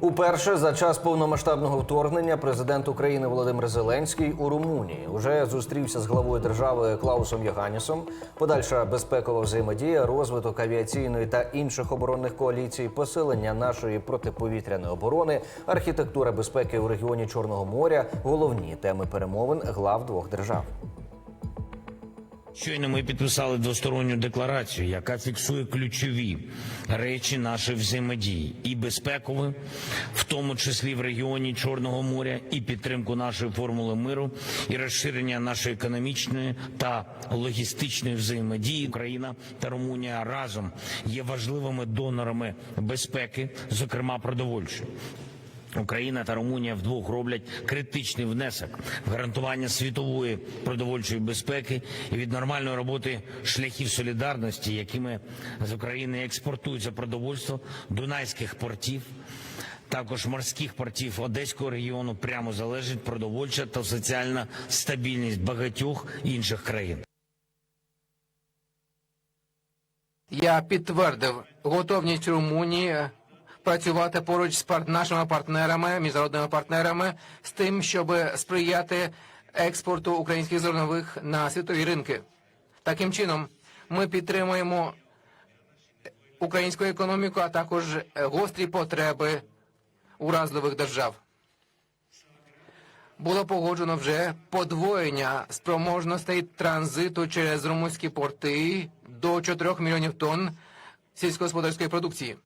Уперше за час повномасштабного вторгнення президент України Володимир Зеленський у Румунії уже зустрівся з главою держави Клаусом Яганісом. Подальша безпекова взаємодія, розвиток авіаційної та інших оборонних коаліцій, посилення нашої протиповітряної оборони, архітектура безпеки у регіоні Чорного моря головні теми перемовин глав двох держав. Щойно ми підписали двосторонню декларацію, яка фіксує ключові речі нашої взаємодії і безпекові, в тому числі в регіоні Чорного моря, і підтримку нашої формули миру, і розширення нашої економічної та логістичної взаємодії. Україна та Румунія разом є важливими донорами безпеки, зокрема продовольчої. Україна та Румунія вдвох роблять критичний внесок в гарантування світової продовольчої безпеки і від нормальної роботи шляхів солідарності, якими з України експортується продовольство дунайських портів. Також морських портів Одеського регіону прямо залежить продовольча та соціальна стабільність багатьох інших країн. Я підтвердив готовність Румунії працювати поруч з пар- нашими партнерами, міжнародними партнерами, з тим, щоб сприяти експорту українських зернових на світові ринки. Таким чином, ми підтримуємо українську економіку, а також гострі потреби уразливих держав. Було погоджено вже подвоєння спроможностей транзиту через румунські порти до 4 мільйонів тонн сільськогосподарської продукції.